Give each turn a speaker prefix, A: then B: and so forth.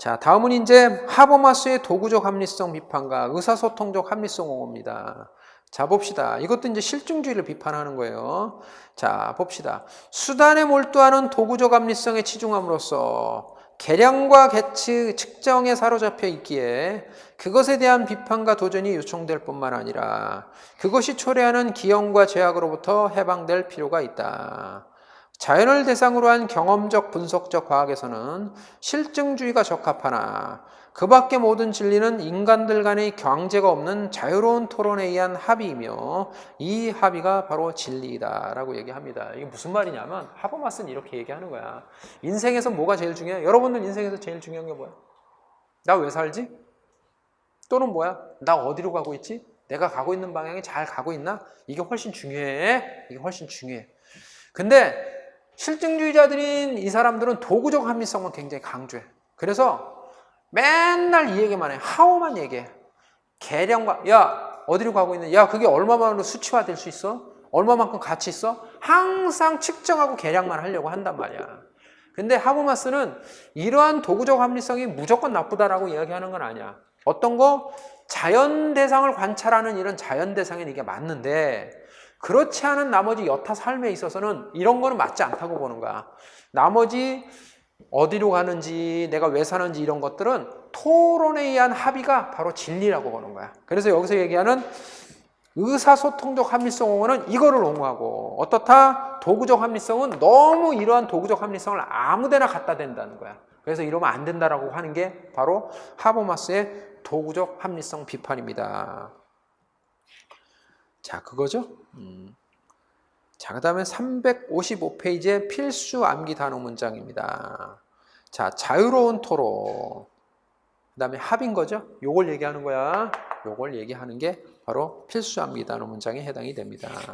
A: 자, 다음은 이제 하버마스의 도구적 합리성 비판과 의사소통적 합리성 옹호입니다. 자, 봅시다. 이것도 이제 실증주의를 비판하는 거예요. 자, 봅시다. 수단에 몰두하는 도구적 합리성에 치중함으로써 계량과 계측, 측정에 사로잡혀 있기에 그것에 대한 비판과 도전이 요청될 뿐만 아니라 그것이 초래하는 기형과 제약으로부터 해방될 필요가 있다. 자연을 대상으로 한 경험적 분석적 과학에서는 실증주의가 적합하나 그 밖의 모든 진리는 인간들 간의 경제가 없는 자유로운 토론에 의한 합의이며 이 합의가 바로 진리이다라고 얘기합니다. 이게 무슨 말이냐면 하버마스는 이렇게 얘기하는 거야. 인생에서 뭐가 제일 중요해? 여러분들 인생에서 제일 중요한 게 뭐야? 나 왜 살지? 또는 뭐야? 나 어디로 가고 있지? 내가 가고 있는 방향이 잘 가고 있나? 이게 훨씬 중요해. 이게 훨씬 중요해. 근데 실증주의자들인 이 사람들은 도구적 합리성을 굉장히 강조해. 그래서 맨날 이 얘기만 해. 하오만 얘기해. 계량과, 야, 어디로 가고 있는, 야, 그게 얼마만으로 수치화 될 수 있어? 얼마만큼 가치 있어? 항상 측정하고 계량만 하려고 한단 말이야. 근데 하버마스는 이러한 도구적 합리성이 무조건 나쁘다라고 이야기하는 건 아니야. 어떤 거? 자연 대상을 관찰하는 이런 자연 대상에는 이게 맞는데, 그렇지 않은 나머지 여타 삶에 있어서는 이런 거는 맞지 않다고 보는 거야. 나머지 어디로 가는지, 내가 왜 사는지 이런 것들은 토론에 의한 합의가 바로 진리라고 보는 거야. 그래서 여기서 얘기하는 의사소통적 합리성 옹호는 이거를 옹호하고 어떻다? 도구적 합리성은 너무 이러한 도구적 합리성을 아무데나 갖다 댄다는 거야. 그래서 이러면 안 된다라고 하는 게 바로 하버마스의 도구적 합리성 비판입니다. 자, 그거죠? 음. 자, 그 다음에 355페이지의 필수 암기 단어 문장입니다. 자, 자유로운 토론. 그 다음에 합인 거죠? 요걸 얘기하는 거야. 요걸 얘기하는 게 바로 필수 암기 단어 문장에 해당이 됩니다.